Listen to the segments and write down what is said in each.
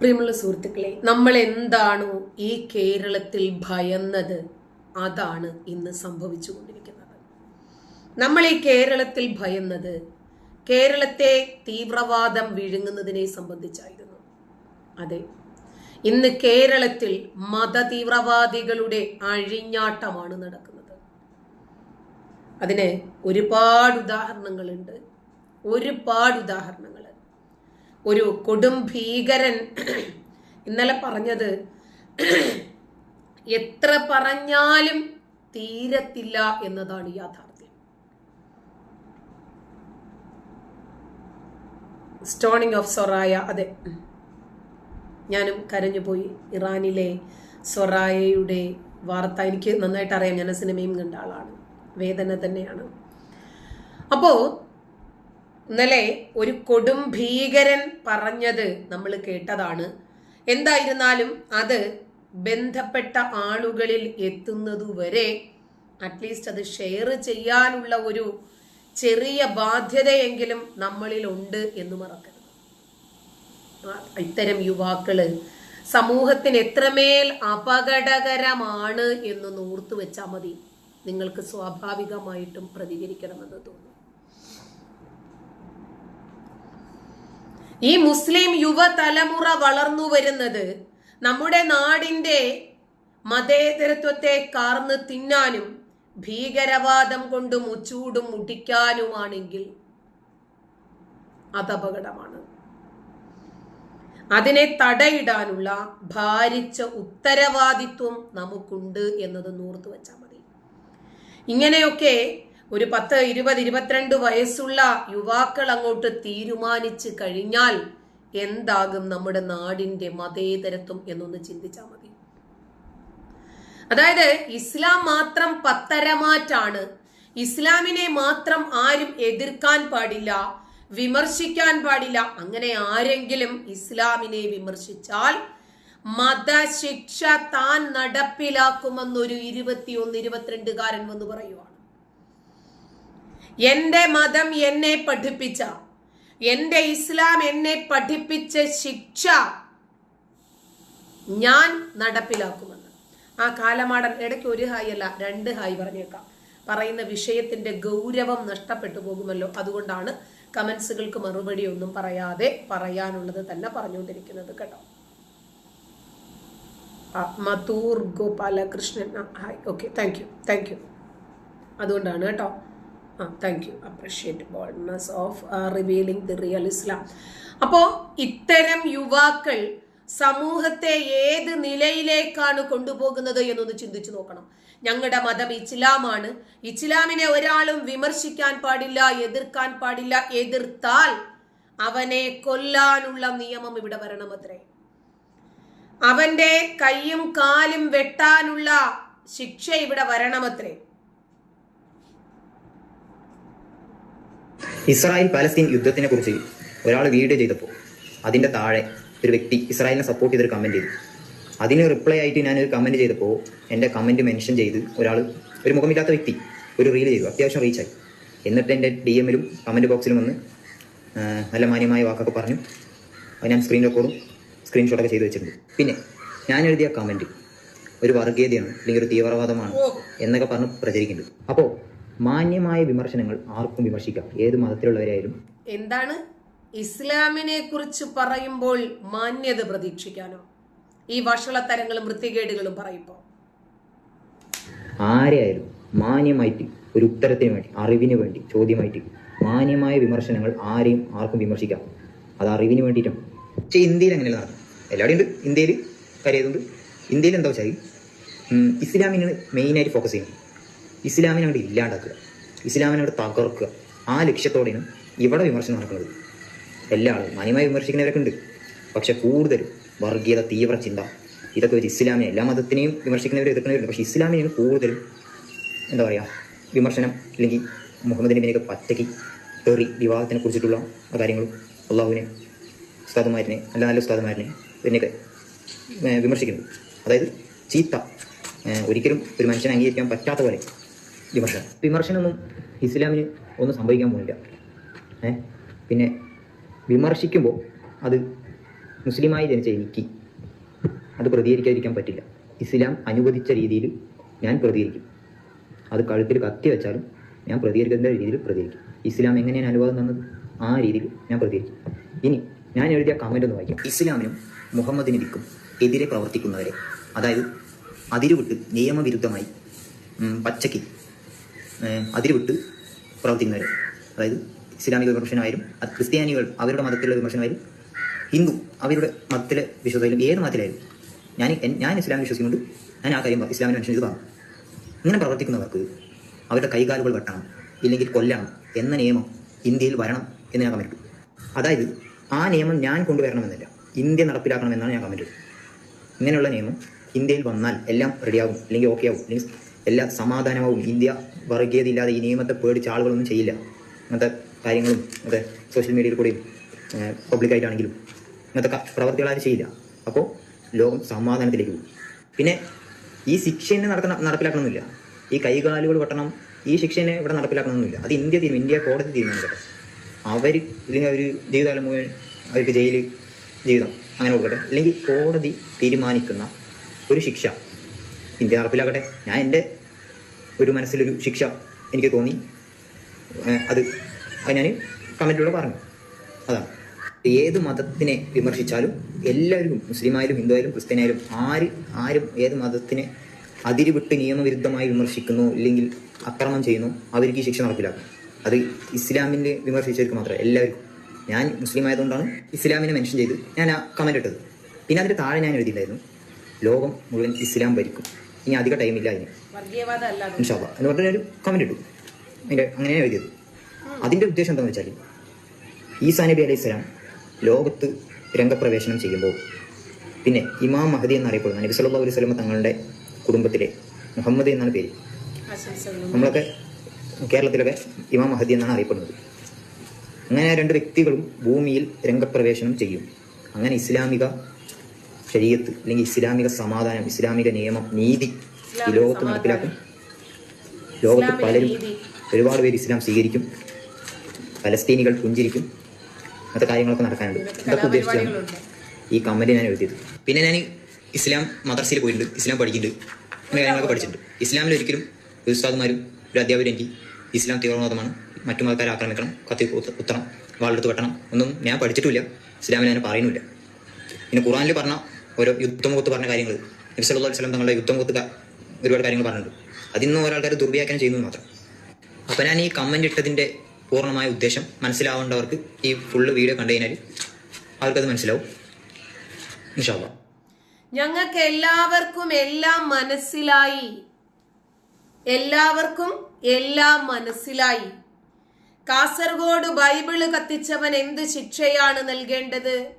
പ്രിയമുള്ള സുഹൃത്തുക്കളെ നമ്മൾ എന്താണോ ഈ കേരളത്തിൽ ഭയന്നത്? അതാണ് ഇന്ന് സംഭവിച്ചുകൊണ്ടിരിക്കുന്നത്. നമ്മൾ ഈ കേരളത്തിൽ ഭയന്നത് കേരളത്തെ തീവ്രവാദം വിഴുങ്ങുന്നതിനെ സംബന്ധിച്ചായിരുന്നു. അതെ ഇന്ന് കേരളത്തിൽ മത തീവ്രവാദികളുടെ അഴിഞ്ഞാട്ടമാണ് നടക്കുന്നത്. അതിന് ഒരുപാട് ഉദാഹരണങ്ങളുണ്ട്. ഒരുപാട് ഉദാഹരണങ്ങൾ ഒരു കൊടും ഭീകരൻ ഇന്നലെ പറഞ്ഞത് എത്ര പറഞ്ഞാലും തീരത്തില്ല എന്നതാണ് യാഥാർത്ഥ്യം. സ്റ്റോണിംഗ് ഓഫ് സൊറായ അതെ. ഞാനും കരഞ്ഞുപോയി ഇറാനിലെ സൊറായയുടെ വാർത്ത എനിക്ക് നന്നായിട്ട് അറിയാം. ഞാൻ സിനിമയും കണ്ട ആളാണ്. വേദന തന്നെയാണ്. അപ്പോ ഇന്നലെ ഒരു കൊടും ഭീകരൻ പറഞ്ഞത് നമ്മൾ കേട്ടതാണ്. എന്തായിരുന്നാലും അത് ബന്ധപ്പെട്ട ആളുകളിൽ എത്തുന്നതുവരെ അറ്റ്ലീസ്റ്റ് അത് ഷെയർ ചെയ്യാനുള്ള ഒരു ചെറിയ ബാധ്യതയെങ്കിലും നമ്മളിൽ ഉണ്ട് എന്ന് മറക്കരുത്. ഇത്തരം യുവാക്കൾ സമൂഹത്തിന് എത്രമേൽ അപകടകരമാണ് എന്ന് നോർത്തു വെച്ചാൽ മതി. നിങ്ങൾക്ക് സ്വാഭാവികമായിട്ടും പ്രതികരിക്കണമെന്ന് തോന്നുന്നു. ഈ മുസ്ലിം യുവതലമുറ വളർന്നു വരുന്നത് നമ്മുടെ നാടിന്റെ മതേതരത്വത്തെ കാർന്ന് തിന്നാനും ഭീകരവാദം കൊണ്ട് മുച്ചൂടും മുടിക്കാനുമാണെങ്കിൽ അത് അപകടമാണ്. അതിനെ തടയിടാനുള്ള ഭാരിച്ച ഉത്തരവാദിത്വം നമുക്കുണ്ട് എന്നത് നൂർത്തു മതി. ഇങ്ങനെയൊക്കെ ഒരു പത്ത് ഇരുപത് ഇരുപത്തിരണ്ട് വയസ്സുള്ള യുവാക്കൾ അങ്ങോട്ട് തീരുമാനിച്ച് കഴിഞ്ഞാൽ എന്താകും നമ്മുടെ നാടിന്റെ മതേതരത്വം എന്നൊന്ന് ചിന്തിച്ചാൽ മതി. അതായത് ഇസ്ലാം മാത്രം പത്തരമാറ്റാണ്. ഇസ്ലാമിനെ മാത്രം ആരും എതിർക്കാൻ പാടില്ല വിമർശിക്കാൻ പാടില്ല. അങ്ങനെ ആരെങ്കിലും ഇസ്ലാമിനെ വിമർശിച്ചാൽ മതശിക്ഷ താൻ നടപ്പിലാക്കുമെന്നൊരു ഇരുപത്തിയൊന്ന് ഇരുപത്തിരണ്ടുകാരൻ വന്ന് പറയുവാണ്. എന്റെ മതം എന്നെ പഠിപ്പിച്ച എന്റെ ഇസ്ലാം എന്നെ പഠിപ്പിച്ച ശിക്ഷ ഞാൻ നടപ്പിലാക്കുമെന്ന്. ആ കാലമാടൻ ഇടയ്ക്ക് ഒരു ഹായ് അല്ല രണ്ട് ഹായ് പറഞ്ഞേക്കാം. പറയുന്ന വിഷയത്തിന്റെ ഗൗരവം നഷ്ടപ്പെട്ടു പോകുമല്ലോ. അതുകൊണ്ടാണ് കമൻസുകൾക്ക് മറുപടി ഒന്നും പറയാതെ പറയാനുള്ളത് തന്നെ പറഞ്ഞുകൊണ്ടിരിക്കുന്നത് കേട്ടോ. Mathur Gopalakrishnan. Hi. Okay thank you thank you. അതുകൊണ്ടാണ് കേട്ടോ. Thank you appreciate boldness of revealing the real Islam അപ്പോൾ ഇത്തരം യുവാക്കൾ സമൂഹത്തെ ഏത് നിലയിലേക്കാണ് കൊണ്ടുപോകുന്നത് എന്നൊന്ന് ചിന്തിച്ചു നോക്കണം. ഞങ്ങളുടെ മതം ഇസ്ലാമാണ്. ഇസ്ലാമിനെ ഒരാളും വിമർശിക്കാൻ പാടില്ല എതിർക്കാൻ പാടില്ല എതിർത്താൽ അവനെ കൊല്ലാനുള്ള നിയമം ഇവിടെ വരണം അത്രേ. അവന്റെ കൈയും കാലും വെട്ടാനുള്ള ശിക്ഷ ഇവിടെ വരണമത്രേ ഇസ്രായേൽ പാലസ്തീൻ യുദ്ധത്തിനെ കുറിച്ച് ഒരാൾ വീഡിയോ ചെയ്തപ്പോൾ അതിന്റെ താഴെ ഒരു വ്യക്തി ഇസ്രായേലിനെ സപ്പോർട്ട് ചെയ്തൊരു കമന്റ് ചെയ്തു. അതിന് റിപ്ലൈ ആയിട്ട് ഞാനൊരു കമന്റ് ചെയ്തപ്പോൾ എന്റെ കമന്റ് മെൻഷൻ ചെയ്ത് ഒരാൾ ഒരു മുഖമില്ലാത്ത വ്യക്തി ഒരു റീൽ ചെയ്തു. അത്യാവശ്യം റീച്ചായി എന്നിട്ട് എന്റെ ഡി എമ്മിലും കമന്റ് ബോക്സിലും വന്ന് നല്ല മാന്യമായ വാക്കൊക്കെ പറഞ്ഞു. അത് ഞാൻ സ്ക്രീൻ റെക്കോർഡും സ്ക്രീൻഷോട്ടൊക്കെ ചെയ്തു വെച്ചിട്ടുണ്ട്. പിന്നെ ഞാൻ എഴുതിയ കമന്റ് ഒരു വർഗീയതയാണ് അല്ലെങ്കിൽ ഒരു തീവ്രവാദമാണ് എന്നൊക്കെ പറഞ്ഞ് പ്രചരിക്കുന്നുണ്ട്. അപ്പോൾ മാന്യമായ വിമർശനങ്ങൾ ആർക്കും വിമർശിക്കാം. ഏത് മതത്തിലുള്ളവരായാലും. എന്താണ്? ഇസ്ലാമിനെ കുറിച്ച് പറയുമ്പോൾ മാന്യത പ്രതീക്ഷിക്കാനോ? ഈ വഷളത്തരങ്ങളും വൃത്തികേടുകളും പറയുമ്പോ. ആരെയായാലും മാന്യമായിട്ട് ഒരു ഉത്തരത്തിന് വേണ്ടി അറിവിന് വേണ്ടി ചോദ്യമായിട്ട് മാന്യമായ വിമർശനങ്ങൾ ആരെയും ആർക്കും വിമർശിക്കാം. അത് അറിവിന് വേണ്ടിയിട്ടാണ് പക്ഷേ ഇന്ത്യയിൽ അങ്ങനെ നടക്കുന്നത്. എല്ലാവരും ഉണ്ട്. ഇന്ത്യയിൽ കരുതുന്നുണ്ട് ഇന്ത്യയിൽ എന്താ വെച്ചാൽ ഇസ്ലാമിനാണ് മെയിനായിട്ട് ഫോക്കസ് ചെയ്യുന്നത്. ഇസ്ലാമിനെ അവിടെ ഇല്ലാണ്ടാക്കുക. ഇസ്ലാമിനെ അവിടെ തകർക്കുക. ആ ലക്ഷ്യത്തോടെയാണ് ഇവിടെ വിമർശനം നടക്കുന്നത്. എല്ലാ ആളും മാന്യമായി വിമർശിക്കുന്നവരൊക്കെ ഉണ്ട് പക്ഷെ കൂടുതലും വർഗീയത തീവ്ര ചിന്ത ഇതൊക്കെ ഒരു ഇസ്ലാമിനെ എല്ലാ മതത്തിനെയും വിമർശിക്കുന്നവർ എതിർക്കുന്നവരുണ്ട്. പക്ഷേ ഇസ്ലാമിനെയാണ് കൂടുതലും എന്താ പറയുക വിമർശനം അല്ലെങ്കിൽ മുഹമ്മദ് നബിനെയൊക്കെ പറ്റയ്ക്ക് തെറി വിവാഹത്തിനെ കുറിച്ചിട്ടുള്ള കാര്യങ്ങളും അള്ളാഹുവിനെ ഉസ്താദുമാരിനെ നല്ല നല്ല ഉസ്താദുമാരിനെ ഇതിനെയൊക്കെ വിമർശിക്കുന്നു അതായത് ചീത്ത ഒരിക്കലും ഒരു മനുഷ്യനെ അംഗീകരിക്കാൻ പറ്റാത്ത പോലെ വിമർശനം. വിമർശനമൊന്നും ഇസ്ലാമിന് ഒന്നും സംഭവിക്കാൻ പോകുന്നില്ല. ഏ? പിന്നെ വിമർശിക്കുമ്പോൾ അത് മുസ്ലിമായി ജനിച്ച എനിക്ക് അത് പ്രതികരിക്കാതിരിക്കാൻ പറ്റില്ല. ഇസ്ലാം അനുവദിച്ച രീതിയിൽ ഞാൻ പ്രതികരിക്കും. അത് കഴുത്തിൽ കത്തി വെച്ചാലും ഞാൻ പ്രതികരിക്കുന്ന രീതിയിൽ പ്രതികരിക്കും. ഇസ്ലാം എങ്ങനെയാണ് അനുവാദം തന്നത്? ആ രീതിയിൽ ഞാൻ പ്രതികരിക്കും. ഇനി ഞാൻ എഴുതിയ കമന്റ് ഒന്ന് വായിക്കാം. ഇസ്ലാമിനും മുഹമ്മദ് നബിക്കും എതിരെ പ്രവർത്തിക്കുന്നവരെ. അതായത് അതിരുവിട്ട് നിയമവിരുദ്ധമായി പച്ചക്കി ഏഹ്, അതിരുവിട്ട് പ്രവർത്തിക്കുന്നവർ അതായത് ഇസ്ലാമിക വിമർശനമായാലും അത് ക്രിസ്ത്യാനികൾ അവരുടെ മതത്തിലുള്ള വിമർശനമായാലും ഹിന്ദു അവരുടെ മതത്തിലെ വിശ്വാസമായാലും ഏത് മതത്തിലായാലും ഞാൻ ഞാൻ ഇസ്ലാം വിശ്വസിക്കുന്നുണ്ട് ഞാൻ ആ കാര്യം ഇസ്ലാമിനെ മനുഷ്യൻ ഇത് പറഞ്ഞു ഇങ്ങനെ പ്രവർത്തിക്കുന്നവർക്ക് അവരുടെ കൈകാലുകൾ വെട്ടണം ഇല്ലെങ്കിൽ കൊല്ലണം എന്ന നിയമം ഇന്ത്യയിൽ വരണം എന്ന് ഞാൻ കമന്റ് അതായത് ആ നിയമം ഞാൻ കൊണ്ടുവരണമെന്നില്ല ഇന്ത്യ നടപ്പിലാക്കണമെന്നാണ് ഞാൻ കമന്റ് ഇങ്ങനെയുള്ള നിയമം ഇന്ത്യയിൽ വന്നാൽ എല്ലാം റെഡിയാകും അല്ലെങ്കിൽ ഓക്കെ ആകും അല്ലെങ്കിൽ എല്ലാ സമാധാനമാവും. ഇന്ത്യ വർഗീയതയില്ലാതെ ഈ നിയമത്തെ പേടിച്ച ആളുകളൊന്നും ചെയ്യില്ല. അങ്ങനത്തെ കാര്യങ്ങളും അതെ സോഷ്യൽ മീഡിയയിൽ കൂടിയും പബ്ലിക്കായിട്ടാണെങ്കിലും ഇങ്ങനത്തെ പ്രവർത്തികളാരും ചെയ്യില്ല. അപ്പോൾ ലോകം സമാധാനത്തിലേക്ക് പോകും. പിന്നെ ഈ ശിക്ഷനെ നടത്തണം നടപ്പിലാക്കണമെന്നില്ല ഈ കൈകാലുകൾ വെട്ടണം ഈ ശിക്ഷനെ ഇവിടെ നടപ്പിലാക്കണമെന്നില്ല അത് ഇന്ത്യ തീരുമാനം ഇന്ത്യ കോടതി തീരുമാനിക്കട്ടെ. അവർ ഇല്ലെങ്കിൽ ഒരു ജീവിതകാലം മുഴുവൻ അവർക്ക് ജയിൽ ജീവിതം അങ്ങനെ കൊടുക്കട്ടെ. അല്ലെങ്കിൽ കോടതി തീരുമാനിക്കുന്ന ഒരു ശിക്ഷ ഇന്ത്യ നടപ്പിലാക്കട്ടെ. ഞാൻ എന്റെ ഒരു മനസ്സിലൊരു ശിക്ഷ എനിക്ക് തോന്നി. അത് അത് ഞാൻ കമന്റിലൂടെ പറഞ്ഞു. അതാണ് ഏത് മതത്തിനെ വിമർശിച്ചാലും എല്ലാവരും മുസ്ലിമായാലും ഹിന്ദു ആയാലും ക്രിസ്ത്യനായാലും ആര് ആരും ഏത് മതത്തിനെ അതിരുവിട്ട് നിയമവിരുദ്ധമായി വിമർശിക്കുന്നു ഇല്ലെങ്കിൽ അക്രമം ചെയ്യുന്നു അവർക്ക് ഈ ശിക്ഷ നടപ്പിലാക്കും. അത് ഇസ്ലാമിനെ വിമർശിച്ചവർക്ക് മാത്രമേ എല്ലാവർക്കും. ഞാൻ മുസ്ലിം ആയതുകൊണ്ടാണ് ഇസ്ലാമിനെ മെൻഷൻ ചെയ്ത് ഞാൻ ആ കമന്റ് ഇട്ടത്. പിന്നെ അതിന്റെ താഴെ ഞാൻ എഴുതിയിട്ടുണ്ടായിരുന്നു ലോകം മുഴുവൻ ഇസ്ലാം ഭരിക്കും. ഇനി അധിക ടൈമില്ല അതിന്. ഇൻഷാബ എന്ന് പറഞ്ഞാൽ ഒരു കമന്റ് ഇട്ടു. അതിന്റെ അങ്ങനെയാണ് എഴുതിയത്. അതിന്റെ ഉദ്ദേശം എന്താണെന്ന് വെച്ചാൽ ഈസാ നബി അലൈഹി സ്വലാം ലോകത്ത് രംഗപ്രവേശനം ചെയ്യുമ്പോൾ പിന്നെ ഇമാം മഹദി എന്നറിയപ്പെടുന്ന നബി സല്ലല്ലാഹു അലൈഹി സ്വലമ തങ്ങളുടെ കുടുംബത്തിലെ മുഹമ്മദ് എന്നാണ് പേര്. നമ്മളൊക്കെ കേരളത്തിലൊക്കെ ഇമാം മഹദി എന്നാണ് അറിയപ്പെടുന്നത്. അങ്ങനെ രണ്ട് വ്യക്തികളും ഭൂമിയിൽ രംഗപ്രവേശനം ചെയ്യും. അങ്ങനെ ഇസ്ലാമിക ശരീരത്ത് അല്ലെങ്കിൽ ഇസ്ലാമിക സമാധാനം ഇസ്ലാമിക നിയമം നീതി ഈ ലോകത്ത് നടപ്പിലാക്കും. ലോകത്ത് പലരും. ഒരുപാട് പേര് ഇസ്ലാം സ്വീകരിക്കും. പലസ്തീനികൾ പുഞ്ചിരിക്കും. അങ്ങനത്തെ കാര്യങ്ങളൊക്കെ നടക്കാനുണ്ട്. ഇതൊക്കെ ഉദ്ദേശിച്ചാണ് ഈ കമന്റ് ഞാൻ എഴുതിയത്. പിന്നെ ഞാൻ ഇസ്ലാം മദർസയിൽ പോയിട്ടുണ്ട്. ഇസ്ലാം പഠിക്കുന്നുണ്ട്. അങ്ങനെ കാര്യങ്ങളൊക്കെ പഠിച്ചിട്ടുണ്ട്. ഇസ്ലാമിൽ ഒരിക്കലും ഒരു ഉസ്താദ്മാരും ഒരു അധ്യാപകരും എനിക്ക് ഇസ്ലാം തീവ്രവാദമാണ്. മറ്റു മതക്കാരെ ആക്രമിക്കണം കത്തി ഉത്തരം കുത്തണം വാളെടുത്ത് വെട്ടണം. ഒന്നും ഞാൻ പഠിച്ചിട്ടില്ല ഇസ്ലാമിൽ ഞാൻ പറയുന്നില്ല പിന്നെ ഖുറാനിൽ പറഞ്ഞ ഓരോ യുദ്ധമുഖത്ത് പറഞ്ഞ കാര്യങ്ങൾ. നബി വസ്ലം തങ്ങളുടെ യുദ്ധമുഖത്ത് ഒരുപാട് കാര്യങ്ങൾ പറഞ്ഞിട്ടുണ്ട്. അതിന്ന് ഒരാൾക്കാർ ദുർവ്യാഖ്യാനം ചെയ്യുന്നത് മാത്രം. അപ്പം ഞാൻ ഈ കമന്റ് ഇട്ടതിന്റെ പൂർണമായ ഉദ്ദേശം മനസ്സിലാവേണ്ടവർക്ക് ഈ ഫുള്ള് വീഡിയോ കണ്ടു കഴിഞ്ഞാൽ അവർക്കത് മനസ്സിലാവും. ഞങ്ങൾക്ക് എല്ലാവർക്കും എല്ലാം മനസ്സിലായി. എല്ലാവർക്കും എല്ലാം മനസ്സിലായി. കാസർഗോഡ് ബൈബിൾ കത്തിച്ചവൻ എന്ത് ശിക്ഷയാണ് നൽകേണ്ടത്?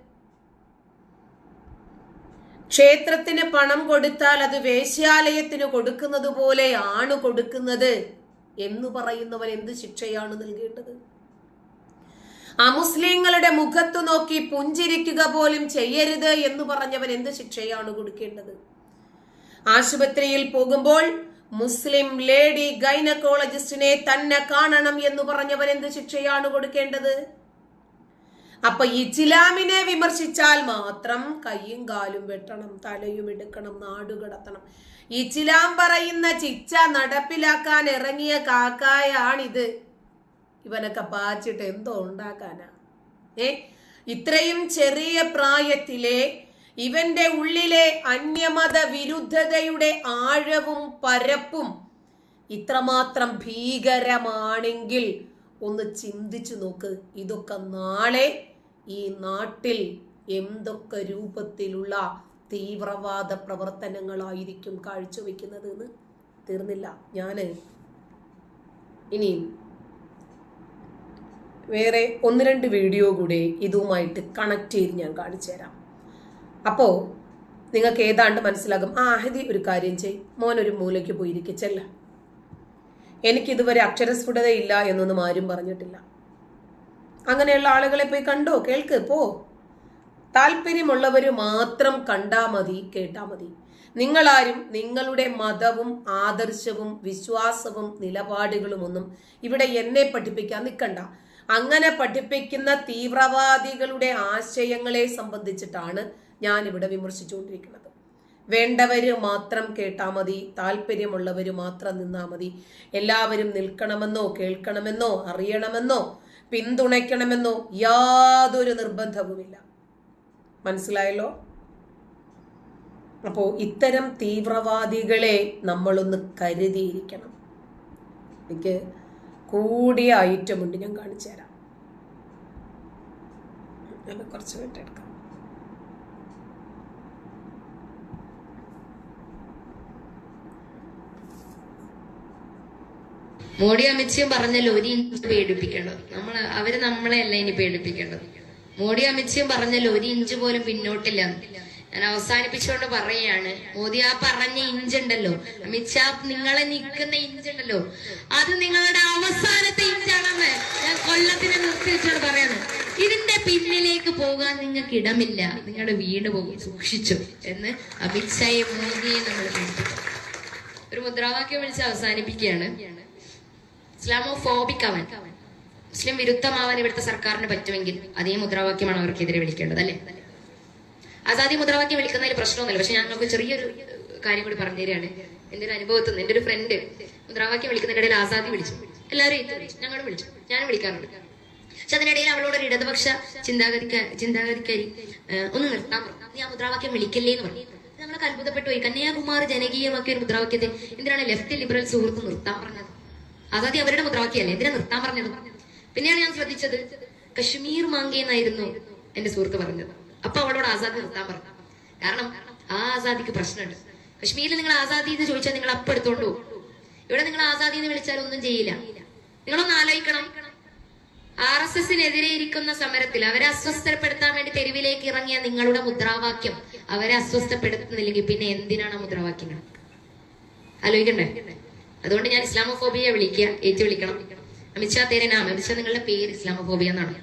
ക്ഷേത്രത്തിന് പണം കൊടുത്താൽ അത് വേശ്യാലയത്തിന് കൊടുക്കുന്നത് പോലെയാണ് കൊടുക്കുന്നത് എന്ന് പറയുന്നവൻ എന്ത് ശിക്ഷയാണ് നൽകേണ്ടത്? അമുസ്ലിങ്ങളുടെ മുഖത്തു നോക്കി പുഞ്ചിരിക്കുക പോലും ചെയ്യരുത് എന്ന് പറഞ്ഞവൻ എന്ത് ശിക്ഷയാണ് കൊടുക്കേണ്ടത്? ആശുപത്രിയിൽ പോകുമ്പോൾ മുസ്ലിം ലേഡി ഗൈനക്കോളജിസ്റ്റിനെ തന്നെ കാണണം എന്ന് പറഞ്ഞവൻ എന്ത് ശിക്ഷയാണ് കൊടുക്കേണ്ടത്? അപ്പൊ ഇസ്ലാമിനെ വിമർശിച്ചാൽ മാത്രം കൈയും കാലും വെട്ടണം തലയും എടുക്കണം നാടുകടത്തണം ഇസ്ലാം പറയുന്ന ചിച്ച നടപ്പിലാക്കാൻ ഇറങ്ങിയ കാക്കായാണിത്. ഇവനൊക്കെ പാച്ചിട്ട് എന്തോ ഉണ്ടാക്കാനാ. ഏ? ഇത്രയും ചെറിയ പ്രായത്തിലെ ഇവന്റെ ഉള്ളിലെ അന്യമത വിരുദ്ധതയുടെ ആഴവും പരപ്പും ഇത്രമാത്രം ഭീകരമാണെങ്കിൽ ഒന്ന് ചിന്തിച്ചു നോക്ക്. ഇതൊക്കെ നാളെ ഈ നാട്ടിൽ എന്തൊക്കെ രൂപത്തിലുള്ള തീവ്രവാദ പ്രവർത്തനങ്ങളായിരിക്കും കാഴ്ചവെക്കുന്നത് എന്ന് തീർന്നില്ല. ഞാൻ ഇനിയും വേറെ ഒന്ന് രണ്ട് വീഡിയോ കൂടെ ഇതുമായിട്ട് കണക്ട് ചെയ്ത് ഞാൻ കാണിച്ചു തരാം. അപ്പോൾ നിങ്ങൾക്ക് ഏതാണ്ട് മനസ്സിലാകും ആ അഹദി ഒരു കാര്യം ചെയ് മോൻ ഒരു മൂലയ്ക്ക് പോയിരിക്കച്ചല്ല എനിക്കിതുവരെ അക്ഷരസ്ഫുടതയില്ല എന്നൊന്നും ആരും പറഞ്ഞിട്ടില്ല. അങ്ങനെയുള്ള ആളുകളെ പോയി കണ്ടോ? കേൾക്ക് പോ. താല്പര്യമുള്ളവർ മാത്രം കണ്ടാൽ മതി കേട്ടാ മതി. നിങ്ങളാരും നിങ്ങളുടെ മതവും ആദർശവും വിശ്വാസവും നിലപാടുകളും ഒന്നും ഇവിടെ എന്നെ പഠിപ്പിക്കാൻ നിൽക്കണ്ട. അങ്ങനെ പഠിപ്പിക്കുന്ന തീവ്രവാദികളുടെ ആശയങ്ങളെ സംബന്ധിച്ചിട്ടാണ് ഞാൻ ഇവിടെ വിമർശിച്ചുകൊണ്ടിരിക്കുന്നത്. വേണ്ടവര് മാത്രം കേട്ടാൽ മതി താല്പര്യമുള്ളവര് മാത്രം നിന്നാ മതി. എല്ലാവരും നിൽക്കണമെന്നോ കേൾക്കണമെന്നോ അറിയണമെന്നോ പിന്തുണയ്ക്കണമെന്നോ യാതൊരു നിർബന്ധവുമില്ല. മനസ്സിലായല്ലോ? അപ്പോൾ ഇത്തരം തീവ്രവാദികളെ നമ്മളൊന്ന് കരുതിയിരിക്കണം. എനിക്ക് കൂടിയ ഐറ്റം ഉണ്ട്. ഞാൻ കാണിച്ചു തരാം കുറച്ച് കുറച്ച് വിട്ടെടുക്കാം മോഡി അമിത്ഷയും പറഞ്ഞല്ലോ ഒരു ഇഞ്ച് പേടിപ്പിക്കേണ്ടത് നമ്മൾ അവർ നമ്മളെ അല്ല ഇനി പേടിപ്പിക്കേണ്ടത്? മോഡി അമിത്ഷയും പറഞ്ഞല്ലോ ഒരു ഇഞ്ച് പോലും പിന്നോട്ടില്ല. ഞാൻ അവസാനിപ്പിച്ചുകൊണ്ട് പറയാണ് മോദി ആ പറഞ്ഞ ഇഞ്ച് ഉണ്ടല്ലോ അമിത്ഷാ നിങ്ങളെ നിൽക്കുന്ന ഇഞ്ച് ഉണ്ടല്ലോ അത് നിങ്ങളുടെ അവസാനത്തെ ഇഞ്ചാണെന്ന് ഞാൻ കൊല്ലത്തിനെ നിർത്തി വെച്ചോട് പറയാണ്. ഇതിന്റെ പിന്നിലേക്ക് പോകാൻ നിങ്ങൾക്ക് ഇടമില്ല. നിങ്ങളുടെ വീട് പോകും സൂക്ഷിച്ചു. എന്ന് അമിത്ഷായെ മോദിയെ നമ്മൾ ഒരു മുദ്രാവാക്യം വിളിച്ച് അവസാനിപ്പിക്കുകയാണ്. ഇസ്ലാമോഫോബിക് ആവാൻ മുസ്ലിം വിരുദ്ധമാവാൻ ഇവിടുത്തെ സർക്കാരിന് പറ്റുമെങ്കിൽ അതേ മുദ്രാവാക്യമാണ് അവർക്കെതിരെ വിളിക്കേണ്ടത് അല്ലേ? ആസാദി മുദ്രാവാക്യം വിളിക്കുന്നതിൽ പ്രശ്നമൊന്നുമില്ല. പക്ഷെ ഞങ്ങൾക്ക് ചെറിയൊരു കാര്യം കൂടി പറഞ്ഞു തരികയാണ്. എന്റെ ഒരു അനുഭവത്തിൽ നിന്ന് എന്റെ ഒരു ഫ്രണ്ട് മുദ്രാവാക്യം വിളിക്കുന്നതിനിടയിൽ ആസാദി വിളിച്ചു. എല്ലാവരും ഞങ്ങൾ വിളിച്ചു. ഞാനും വിളിക്കാറുണ്ട്. പക്ഷെ അതിനിടയിൽ അവളോട് ഒരു ഇടതുപക്ഷ ചിന്താഗതിക്ക ചിന്താഗതിക്കാരി ഒന്ന് നിർത്താൻ പറഞ്ഞു നീ ആ മുദ്രാവാക്യം വിളിക്കല്ലേ എന്ന് പറഞ്ഞു. നമ്മളൊക്കെ അത്ഭുതപ്പെട്ടു പോയി. കന്യാകുമാർ ജനകീയമാക്കിയ ഒരു മുദ്രാവാക്യത്തെ എന്തിനാണ് ലെഫ്റ്റ് ലിബറൽ സുഹൃത്ത് നിർത്താൻ പറഞ്ഞത്? ആസാദി അവരുടെ മുദ്രാവാക്യല്ലേ എന്തിനാ നിർത്താൻ പറഞ്ഞത്? പിന്നെയാണ് ഞാൻ ശ്രദ്ധിച്ചത്. കശ്മീർ മാങ്കേ എന്നായിരുന്നു എന്റെ സുഹൃത്ത് പറഞ്ഞത്. അപ്പൊ അവളോട് ആസാദി നിർത്താൻ പറഞ്ഞു. കാരണം ആ ആസാദിക്ക് പ്രശ്നമുണ്ട്. കശ്മീരിൽ നിങ്ങൾ ആസാദി എന്ന് ചോദിച്ചാൽ നിങ്ങൾ അപ്പം എടുത്തോണ്ടു ഇവിടെ നിങ്ങൾ ആസാദി എന്ന് വിളിച്ചാൽ ഒന്നും ചെയ്യില്ല. നിങ്ങളൊന്ന് ആലോചിക്കണം. ആർ എസ് എസിനെതിരെ ഇരിക്കുന്ന സമരത്തിൽ അവരെ അസ്വസ്ഥപ്പെടുത്താൻ വേണ്ടി തെരുവിലേക്ക് ഇറങ്ങിയ നിങ്ങളുടെ മുദ്രാവാക്യം അവരെ അസ്വസ്ഥപ്പെടുത്തുന്നില്ലെങ്കിൽ പിന്നെ എന്തിനാണ് മുദ്രാവാക്യങ്ങൾ? ആലോചിക്കണ്ടേ? അതുകൊണ്ട് ഞാൻ ഇസ്ലാമോഫോബിയെ വിളിക്കുക ഏറ്റു വിളിക്കണം അമിത്ഷാ തേരെ നാം അമിത്ഷാ നിങ്ങളുടെ പേര് ഇസ്ലാമോഫോബിയ എന്നാണ്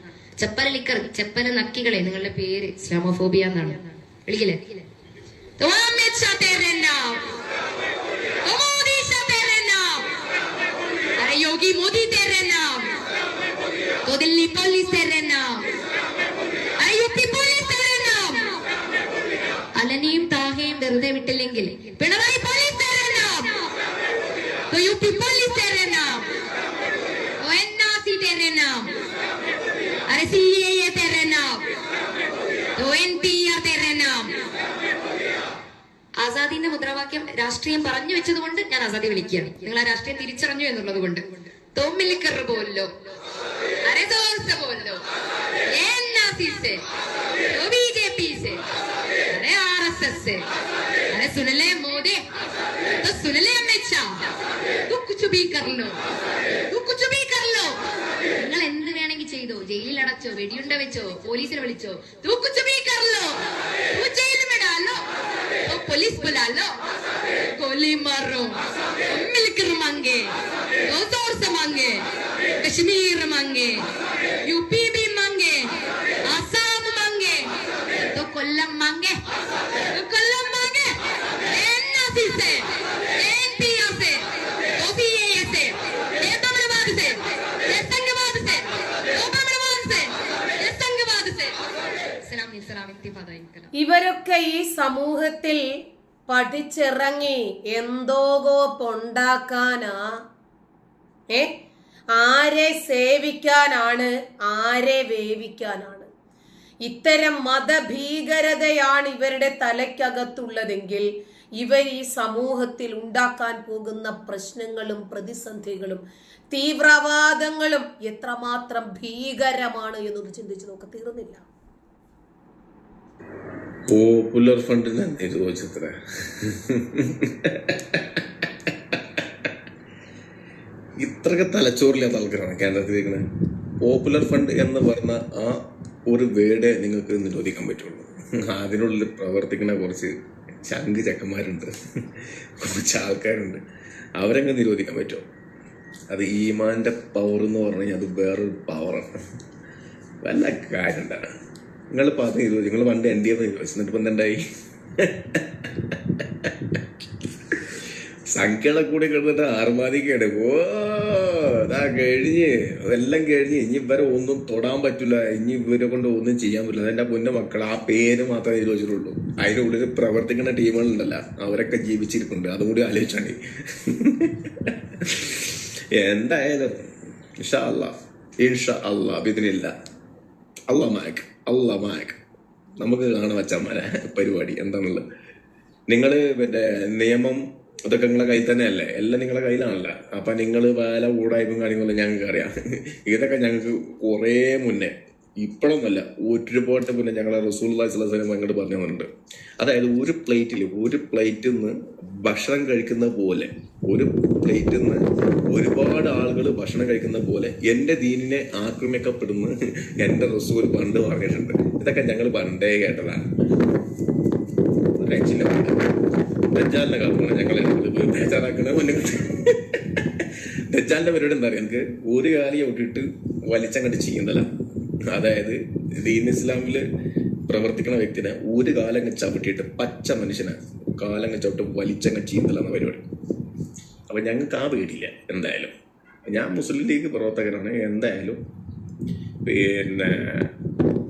ചെപ്പല ലിക്കർ ചെപ്പല നക്കികളെ നിങ്ങളുടെ പേര് ഇസ്ലാമോഫോബിയ എന്നാണ് വിളിക്കില്ലേ तो अमित शाह तेरे नाम तो मोदी शाह तेरे नाम अरे योगी मोदी तेरे नाम तो दिल्ली पुलिस तेरे नाम अरे यूपी पुलिस तेरे नाम അലനെയും താഹയും വെറുതെ വിട്ടില്ലെങ്കിൽ പിണറായി ആസാദിന്റെ മുദ്രാവാക്യം രാഷ്ട്രീയം പറഞ്ഞു വെച്ചത് കൊണ്ട് ഞാൻ ആസാദി വിളിക്കുകയാണ് നിങ്ങൾ ആ രാഷ്ട്രീയം തിരിച്ചറിഞ്ഞു എന്നുള്ളത് കൊണ്ട് തോമ്മിലിക്കർ പോലോ अरे जोर से बोलो एनआरसी से तो बीजेपी से अरे आरएसएस से अरे सुन ले मोदी तो सुन ले अमित शाह तू कुछ भी कर लो तू कुछ भी कर लो നിങ്ങൾ എന്ത് വേണമെങ്കിൽ ചെയ്തോ ജയിലിൽ അടച്ചോ വെടിയുണ്ട വെച്ചോ പോലീസിനെ വിളിച്ചോ തൂ കുച്ച് polis bulalo, goli marro, ഇവരൊക്കെ ഈ സമൂഹത്തിൽ പഠിച്ചിറങ്ങി എന്തോകോപ്പുണ്ടാക്കാനാ ഏ? ആരെ സേവിക്കാനാണ് ആരെ വേവിക്കാനാണ്? ഇത്തരം മതഭീകരതയാണ് ഇവരുടെ തലയ്ക്കകത്തുള്ളതെങ്കിൽ ഇവർ ഈ സമൂഹത്തിൽ ഉണ്ടാക്കാൻ പോകുന്ന പ്രശ്നങ്ങളും പ്രതിസന്ധികളും തീവ്രവാദങ്ങളും എത്രമാത്രം ഭീകരമാണ് എന്നൊന്ന് ചിന്തിച്ചു നോക്ക്. തീർന്നില്ല. പോപ്പുലർ ഫണ്ടിന് നിരോധിച്ചത്ര ഇത്രയൊക്കെ തലച്ചോറില്ലാത്ത ആൾക്കാരാണ് കേന്ദ്രത്തിലിരിക്കുന്നത് പോപ്പുലർ ഫണ്ട് എന്ന് പറഞ്ഞ ആ ഒരു വേർഡേ നിങ്ങൾക്ക് നിരോധിക്കാൻ പറ്റുള്ളൂ. അതിനുള്ളിൽ പ്രവർത്തിക്കുന്ന കുറച്ച് ചങ്ക് ചക്കന്മാരുണ്ട്. കുറച്ച് ആൾക്കാരുണ്ട്. അവരങ്ങ് നിരോധിക്കാൻ പറ്റുമോ? അത് ഈമാന്റെ പവർ എന്ന് പറഞ്ഞു കഴിഞ്ഞാൽ അത് വേറൊരു പവറാണ് വല്ല കാര്യം നിങ്ങൾ അത് ചെയ്തു. നിങ്ങൾ പണ്ട് എന്റെ എന്നിട്ട് ഇപ്പം സംഖ്യകളെ കൂടി കിടന്നിട്ട് ആർമാദിക്കാണ്. ഓ അതാ കഴിഞ്ഞ്. എല്ലാം കഴിഞ്ഞ്. ഇനി ഇവരെ ഒന്നും തൊടാൻ പറ്റില്ല. ഇനി ഇവരെ കൊണ്ട് ഒന്നും ചെയ്യാൻ പറ്റില്ല. അതെന്റെ പൊന്ന മക്കൾ ആ പേര് മാത്രമേ എഴുതി വെച്ചിട്ടുള്ളൂ ഉള്ളിൽ പ്രവർത്തിക്കുന്ന ടീമുകളുണ്ടല്ല അവരൊക്കെ ജീവിച്ചിരിപ്പുണ്ട്. അതും കൂടി ആലോചിച്ചാണ് എന്തായാലും ഇൻഷാ അല്ല ഇൻഷാ അല്ല ഇതിനില്ല. അല്ലാ മാക് അല്ല മാക് നമുക്ക് കാണാൻ വച്ചമ്മനെ പരിപാടി. എന്താണുള്ളത്? നിങ്ങൾ പിന്നെ നിയമം അതൊക്കെ നിങ്ങളെ കയ്യിൽ തന്നെയല്ലേ? എല്ലാം നിങ്ങളെ കയ്യിലാണല്ലോ. അപ്പൊ നിങ്ങൾ വേല ഊടായ്പും കാര്യങ്ങളും ഞങ്ങൾക്ക് അറിയാം ഇതൊക്കെ ഞങ്ങൾക്ക് കുറേ മുന്നേ ഇപ്പോഴൊന്നുമല്ല ഒരുപാട് മുന്നേ ഞങ്ങളെ റസൂൽ സ്വലം അങ്ങോട്ട് പറഞ്ഞു തന്നിട്ടുണ്ട് അതായത് ഒരു പ്ലേറ്റിൽ ഒരു പ്ലേറ്റിൽ നിന്ന് ഭക്ഷണം കഴിക്കുന്ന പോലെ ഒരു പ്ലേറ്റിൽ നിന്ന് ഒരുപാട് ആളുകൾ ഭക്ഷണം കഴിക്കുന്ന പോലെ എന്റെ ദീനിനെ ആക്രമിക്കപ്പെടുന്നു എന്റെ റസൂൽ പണ്ട് പറഞ്ഞിട്ടുണ്ട്. ഇതൊക്കെ ഞങ്ങൾ പണ്ടേ കേട്ടതാണ്. രക്ഷയില്ല ദജ്ജാലിനെ കാക്കണം ഞങ്ങളെ ബേജാറാക്കണ ദജ്ജാലിന്റെ പരിപാടി എന്താ പറയുക എനിക്ക് ഒരു കാലിയെ വിട്ടിട്ട് വലിച്ചങ്ങട്ട് ചെയ്യുന്നതല്ല അതായത് ദീൻ ഇസ്ലാമിൽ പ്രവർത്തിക്കുന്ന വ്യക്തിനെ ഒരു കാലങ്ങ് ചവിട്ടിയിട്ട് പച്ച മനുഷ്യനെ കാലങ്ങ് ചവിട്ട് വലിച്ചങ്ങ് ചീന്തലാണ് പരിപാടി. അപ്പം ഞങ്ങൾക്ക് ആ പേടിയില്ല എന്തായാലും. ഞാൻ മുസ്ലിം ലീഗ് പ്രവർത്തകനാണ് എന്തായാലും. പിന്നെ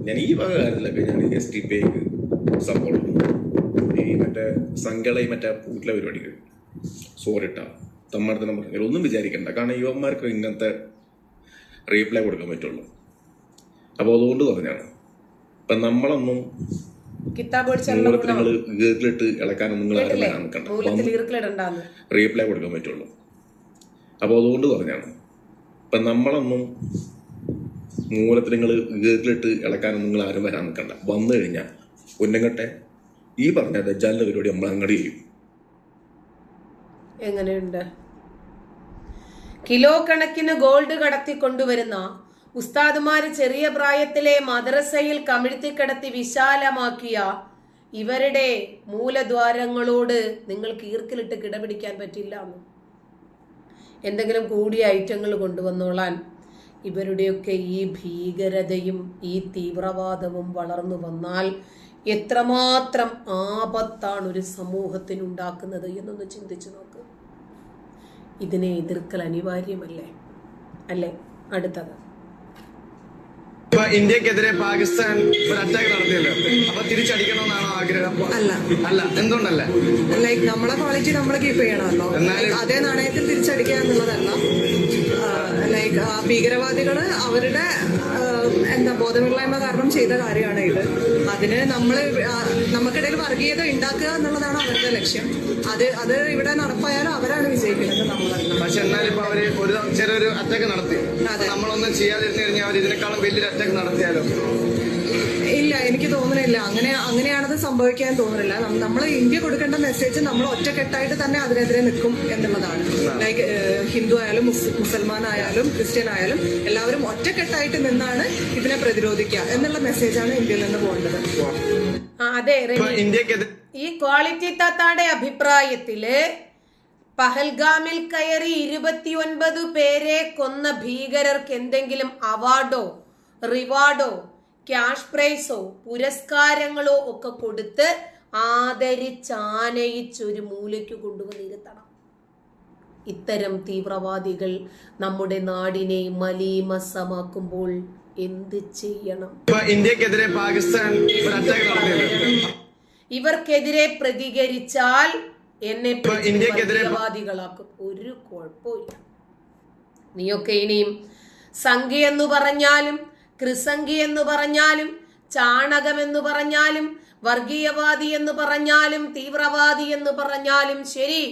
ഞാൻ ഈ വക കാര്യത്തിലൊക്കെ ഞാൻ എസ് ടി പി സപ്പോർട്ട് ഈ മറ്റേ സംഘളയും മറ്റേ വീട്ടിലെ പരിപാടികൾ സോറിട്ട തമ്മടത്തിനെ പറഞ്ഞാൽ ഒന്നും വിചാരിക്കണ്ട. കാരണം യുവന്മാർക്ക് ഇങ്ങനത്തെ റീപ്ലൈ കൊടുക്കാൻ പറ്റുള്ളൂ. അപ്പോൾ അതുകൊണ്ട് പറഞ്ഞാണ് ഇപ്പൊ നമ്മളൊന്നും മൂലത്തിൽ നിങ്ങൾ ഗീറിലിട്ട് ഇളക്കാനൊന്നും നിങ്ങൾ ആരും വരാൻ നിൽക്കണ്ട റീപ്ലൈ കൊടുക്കാൻ പറ്റുള്ളൂ. അപ്പോൾ അതുകൊണ്ട് പറഞ്ഞാണ് ഇപ്പം നമ്മളൊന്നും മൂലത്തിൽ നിങ്ങൾ ഗീറിലിട്ട് ഇളക്കാനൊന്നും നിങ്ങൾ ആരും വരാൻ നിൽക്കണ്ട. വന്നു കഴിഞ്ഞാൽ ഉന്നങ്ങട്ടെ ഈ പറഞ്ഞ ദജാലിന്റെ പരിപാടി നമ്മൾ അങ്ങോട്ട് ചെയ്യും. എങ്ങനെയുണ്ട്? കിലോ കണക്കിന് ഗോൾഡ് കടത്തി കൊണ്ടുവരുന്ന ഉസ്താദുമാര് ചെറിയ പ്രായത്തിലെ മദ്രസയിൽ കമിഴ്ത്തി കിടത്തി വിശാലമാക്കിയ ഇവരുടെ മൂലദ്വാരങ്ങളോട് നിങ്ങൾക്ക് ഈർക്കിലിട്ട് കിടപിടിക്കാൻ പറ്റില്ല എന്തെങ്കിലും കൂടിയ ഐറ്റങ്ങൾ കൊണ്ടുവന്നോളാൻ ഇവരുടെയൊക്കെ ഈ ഭീകരതയും ഈ തീവ്രവാദവും വളർന്നു വന്നാൽ എത്രമാത്രം ആപത്താണ് ഒരു സമൂഹത്തിനുണ്ടാക്കുന്നത് എന്നൊന്ന് ചിന്തിച്ചു നോക്ക്. ഇതിനെ എതിർക്കൽ അനിവാര്യമല്ലേ? അല്ലേ? അടുത്തത്. ഇപ്പൊ ഇന്ത്യക്കെതിരെ പാകിസ്ഥാൻ ഒരു അറ്റാക്ക് നടത്തിയല്ലോ. അപ്പൊ തിരിച്ചടിക്കണമെന്നാണോ ആഗ്രഹം? അല്ല. അല്ല. എന്തുകൊണ്ടല്ല? ലൈക്ക് നമ്മളെ ക്വാളിറ്റി നമ്മൾ കീപ്പ് ചെയ്യണമല്ലോ. എന്നാലും- അതേ നാണയത്തിൽ തിരിച്ചടിക്കുക എന്നുള്ളതല്ല. ലൈക്ക് ഭീകരവാദികൾ അവരുടെ എന്താ ബോധമില്ലായ്മ കാരണം ചെയ്ത കാര്യമാണ് ഇത്. അതിന് നമ്മൾ നമുക്കിടയിൽ വർഗീയത ഉണ്ടാക്കുക എന്നുള്ളതാണ് അവരുടെ ലക്ഷ്യം. അത് അത് ഇവിടെ നടപ്പായാലും അവരാണ് വിജയിക്കുന്നത് നമ്മളല്ല പക്ഷെ എന്നാലും ഇപ്പൊ അവർ ഒരു ചെറിയൊരു അറ്റാക്ക് നടത്തി. നമ്മളൊന്നും ചെയ്യാതിരുന്നു കഴിഞ്ഞാൽ അവർ ഇതിനേക്കാളും വലിയൊരു അറ്റാക്ക് നടത്തിയാലോ? എനിക്ക് തോന്നുന്നില്ല. അങ്ങനെ അങ്ങനെയാണത് സംഭവിക്കാൻ തോന്നുന്നില്ല. നമ്മൾ ഇന്ത്യ കൊടുക്കേണ്ട മെസ്സേജ് നമ്മൾ ഒറ്റക്കെട്ടായിട്ട് തന്നെ അതിനെതിരെ നിൽക്കും എന്നുള്ളതാണ്. ലൈക്ക് ഹിന്ദു ആയാലും മുസൽമാൻ ആയാലും ക്രിസ്ത്യൻ ആയാലും എല്ലാവരും ഒറ്റക്കെട്ടായിട്ട് നിന്നാണ് ഇതിനെ പ്രതിരോധിക്കുക എന്നുള്ള മെസ്സേജാണ് ഇന്ത്യയിൽ നിന്ന് പോകേണ്ടത്. അതെ ഈ ക്വാളിറ്റി താത്താടെ അഭിപ്രായത്തിൽ പഹൽഗാമിൽ കയറി ഇരുപത്തിയൊൻപത് പേരെ കൊന്ന ഭീകരർക്ക് എന്തെങ്കിലും അവാർഡോ റിവാർഡോ ക്യാഷ് പ്രൈസോ പുരസ്കാരങ്ങളോ ഒക്കെ കൊടുത്ത് ആദരിച്ചാനയിച്ചൊരു മൂലയ്ക്ക് കൊണ്ടുവന്നിരുത്തണം ഇത്തരം തീവ്രവാദികൾ നമ്മുടെ നാടിനെ മലീമസമാക്കുമ്പോൾ എന്ത് ചെയ്യണം? ഇന്ത്യക്കെതിരെ പാകിസ്ഥാൻ ഇവർക്കെതിരെ പ്രതികരിച്ചാൽ എന്നെ തീവ്രവാദികളാക്കും ഒരു കുഴപ്പമില്ല. നീയൊക്കെ ഇനിയും സംഖ്യ എന്ന് പറഞ്ഞാലും ക്രിസംഖി എന്ന് പറഞ്ഞാലും ചാണകം എന്ന് പറഞ്ഞാലും വർഗീയവാദി എന്ന് പറഞ്ഞാലും തീവ്രവാദി എന്ന് പറഞ്ഞാലും ശരി.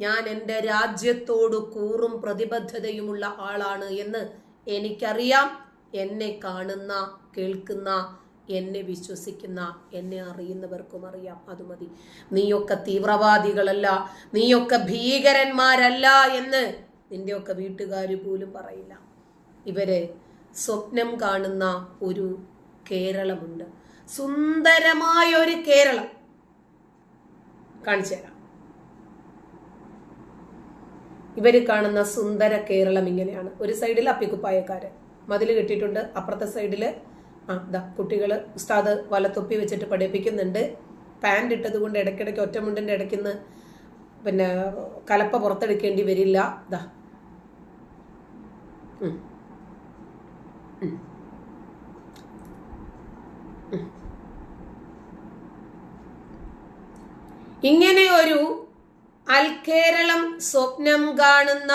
ഞാൻ എന്റെ രാജ്യത്തോട് കൂറും പ്രതിബദ്ധതയുമുള്ള ആളാണ് എന്ന് എനിക്കറിയാം. എന്നെ കാണുന്ന കേൾക്കുന്ന എന്നെ വിശ്വസിക്കുന്ന എന്നെ അറിയുന്നവർക്കും അറിയാം. അത് മതി. നീയൊക്കെ തീവ്രവാദികളല്ല നീയൊക്കെ ഭീകരന്മാരല്ല എന്ന് നിന്റെയൊക്കെ വീട്ടുകാർ പോലും പറയില്ല. ഇവർ സ്വപ്നം കാണുന്ന ഒരു കേരളമുണ്ട്. സുന്ദരമായ ഒരു കേരളം. കാണിച്ചു തരാം കാണുന്ന സുന്ദര കേരളം ഇങ്ങനെയാണ്. ഒരു സൈഡിൽ അപ്പിക്കുപ്പായക്കാര്. മതിൽ കെട്ടിയിട്ടുണ്ട്. അപ്പുറത്തെ സൈഡിൽ ആ ഇതാ കുട്ടികൾ ഉസ്താദ് വലത്തൊപ്പി വെച്ചിട്ട് പഠിപ്പിക്കുന്നുണ്ട്. പാന്റ് ഇട്ടത് കൊണ്ട് ഇടയ്ക്കിടയ്ക്ക് ഒറ്റമുണ്ടിന്റെ ഇടയ്ക്കുന്ന് പിന്നെ കലപ്പ പുറത്തെടുക്കേണ്ടി വരില്ല. ദാ. ഇങ്ങനെ ഒരു അൽക്കേരളം സ്വപ്നം കാണുന്ന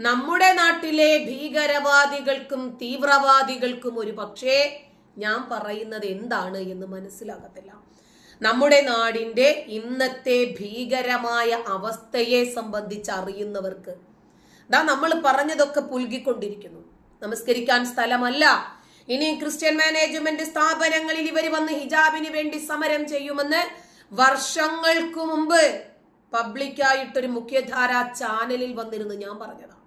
നമ്മുടെ നാട്ടിലെ ഭീകരവാദികൾക്കും തീവ്രവാദികൾക്കും ഒരു പക്ഷേ ഞാൻ പറയുന്നത് എന്താണ് എന്ന് മനസ്സിലാകത്തില്ല. നമ്മുടെ നാടിന്റെ ഇന്നത്തെ ഭീകരമായ അവസ്ഥയെ സംബന്ധിച്ച് അറിയുന്നവർക്ക് ദാ നമ്മൾ പറഞ്ഞതൊക്കെ പുൽകിക്കൊണ്ടിരിക്കുന്നു. നമസ്കരിക്കാൻ സ്ഥലമല്ല. ഇനി ക്രിസ്ത്യൻ മാനേജ്മെന്റ് സ്ഥാപനങ്ങളിൽ ഇവർ വന്ന് ഹിജാബിന് വേണ്ടി സമരം ചെയ്യുമെന്ന് വർഷങ്ങൾക്ക് മുമ്പ് പബ്ലിക്കായിട്ടൊരു മുഖ്യധാര ചാനലിൽ വന്നിരുന്നു ഞാൻ പറഞ്ഞതാ.